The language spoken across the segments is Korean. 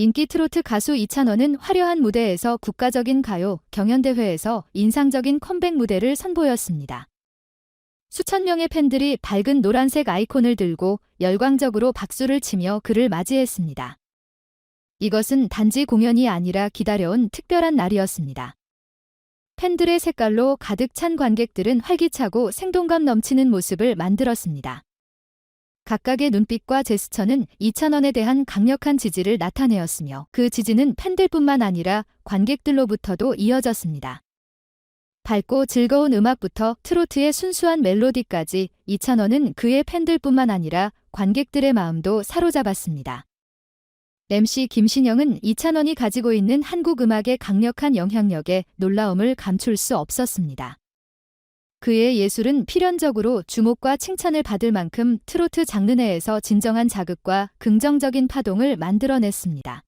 인기 트로트 가수 이찬원은 화려한 무대에서 국가적인 가요 경연대회에서 인상적인 컴백 무대를 선보였습니다. 수천 명의 팬들이 밝은 노란색 아이콘을 들고 열광적으로 박수를 치며 그를 맞이했습니다. 이것은 단지 공연이 아니라 기다려온 특별한 날이었습니다. 팬들의 색깔로 가득 찬 관객들은 활기차고 생동감 넘치는 모습을 만들었습니다. 각각의 눈빛과 제스처는 이찬원에 대한 강력한 지지를 나타내었으며 그 지지는 팬들뿐만 아니라 관객들로부터도 이어졌습니다. 밝고 즐거운 음악부터 트로트의 순수한 멜로디까지 이찬원은 그의 팬들뿐만 아니라 관객들의 마음도 사로잡았습니다. MC 김신영은 이찬원이 가지고 있는 한국 음악의 강력한 영향력에 놀라움을 감출 수 없었습니다. 그의 예술은 필연적으로 주목과 칭찬을 받을 만큼 트로트 장르 내에서 진정한 자극과 긍정적인 파동을 만들어냈습니다.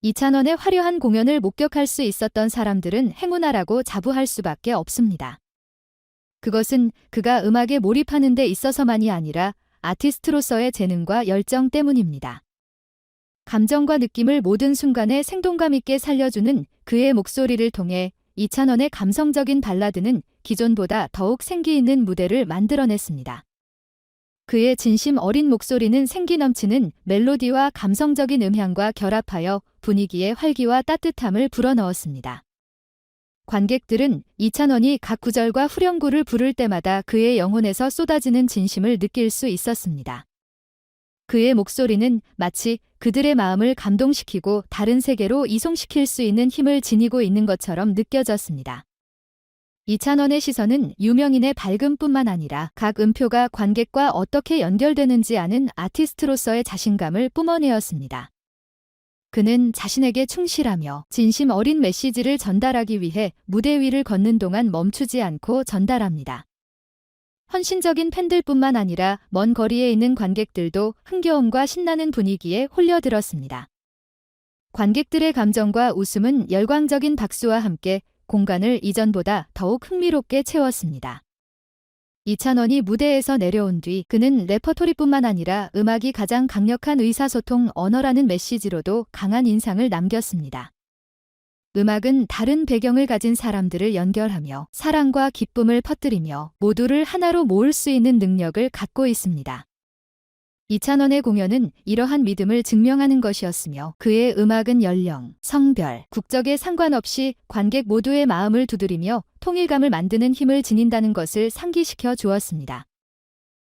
이찬원의 화려한 공연을 목격할 수 있었던 사람들은 행운아라고 자부할 수밖에 없습니다. 그것은 그가 음악에 몰입하는 데 있어서만이 아니라 아티스트로서의 재능과 열정 때문입니다. 감정과 느낌을 모든 순간에 생동감 있게 살려주는 그의 목소리를 통해 이찬원의 감성적인 발라드는 기존보다 더욱 생기 있는 무대를 만들어냈습니다. 그의 진심 어린 목소리는 생기 넘치는 멜로디와 감성적인 음향과 결합하여 분위기에 활기와 따뜻함을 불어넣었습니다. 관객들은 이찬원이 각 구절과 후렴구를 부를 때마다 그의 영혼에서 쏟아지는 진심을 느낄 수 있었습니다. 그의 목소리는 마치 그들의 마음을 감동시키고 다른 세계로 이송시킬 수 있는 힘을 지니고 있는 것처럼 느껴졌습니다. 이찬원의 시선은 유명인의 밝음뿐만 아니라 각 음표가 관객과 어떻게 연결되는지 아는 아티스트로서의 자신감을 뿜어내었습니다. 그는 자신에게 충실하며 진심 어린 메시지를 전달하기 위해 무대 위를 걷는 동안 멈추지 않고 전달합니다. 헌신적인 팬들뿐만 아니라 먼 거리에 있는 관객들도 흥겨움과 신나는 분위기에 홀려들었습니다. 관객들의 감정과 웃음은 열광적인 박수와 함께 공간을 이전보다 더욱 흥미롭게 채웠습니다. 이찬원이 무대에서 내려온 뒤 그는 레퍼토리뿐만 아니라 음악이 가장 강력한 의사소통 언어라는 메시지로도 강한 인상을 남겼습니다. 음악은 다른 배경을 가진 사람들을 연결하며 사랑과 기쁨을 퍼뜨리며 모두를 하나로 모을 수 있는 능력을 갖고 있습니다. 이찬원의 공연은 이러한 믿음을 증명하는 것이었으며 그의 음악은 연령, 성별, 국적에 상관없이 관객 모두의 마음을 두드리며 통일감을 만드는 힘을 지닌다는 것을 상기시켜 주었습니다.